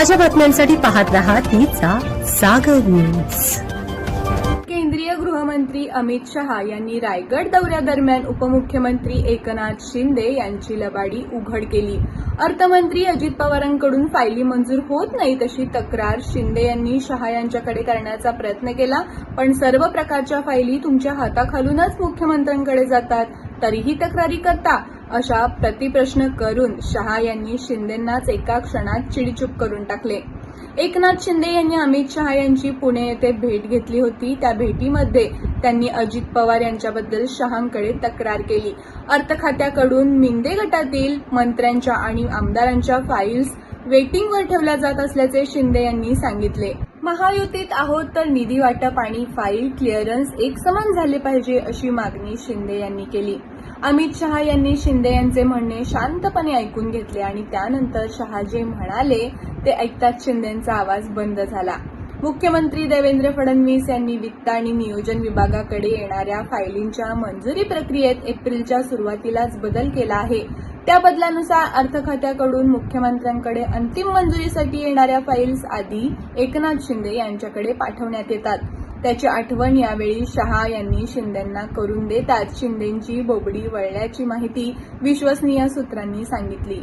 ताज्या बातम्यांसाठी पाहत रहा तिचा सागर न्यूज केंद्रीय गृहमंत्री अमित शहा यांनी रायगड दौऱ्यादरम्यान उपमुख्यमंत्री एकनाथ शिंदे यांची लबाडी उघड केली. अर्थमंत्री अजित पवारांकडून फायली मंजूर होत नाही तशी तक्रार शिंदे यांनी शहा यांच्याकडे करण्याचा प्रयत्न केला पण सर्व प्रकारच्या फायली तुमच्या हाताखालूनच मुख्यमंत्र्यांकडे जातात तरीही तक्रारी करता. अशा प्रतिप्रश्न करून शहा यांनी शिंदेंनाच एका क्षणात चिडीचूप करून टाकले. एकनाथ शिंदे यांनी अमित शहा यांची पुणे येथे भेट घेतली होती. त्या भेटीमध्ये त्यांनी अजित पवार यांच्याबद्दल शहांकडे तक्रार केली. अर्थ खात्याकडून मिंदे गटातील मंत्र्यांच्या आणि आमदारांच्या फाईल्स वेटिंगवर ठेवल्या जात असल्याचे शिंदे यांनी सांगितले. महायुतीत आहोत तर निधी वाटप आणि फाईल क्लिअरन्स एकसमान झाले पाहिजे अशी मागणी शिंदे यांनी केली. अमित शहा यांनी शिंदे यांचे म्हणणे शांतपणे ऐकून घेतले आणि त्यानंतर शहा जे म्हणाले ते ऐकताच शिंदेचा आवाज बंद झाला. मुख्यमंत्री देवेंद्र फडणवीस यांनी वित्त आणि नियोजन विभागाकडे येणाऱ्या फायलींच्या मंजुरी प्रक्रियेत एप्रिलच्या सुरुवातीलाच बदल केला आहे. त्या बदलानुसार अर्थ खात्याकडून मुख्यमंत्र्यांकडे अंतिम मंजुरीसाठी येणाऱ्या फाईल्स आधी एकनाथ शिंदे यांच्याकडे पाठवण्यात येतात. त्याची आठवण यावेळी शहा यांनी शिंदेंना करून देताच शिंदेंची बोबडी वळल्याची माहिती विश्वसनीय सूत्रांनी सांगितली.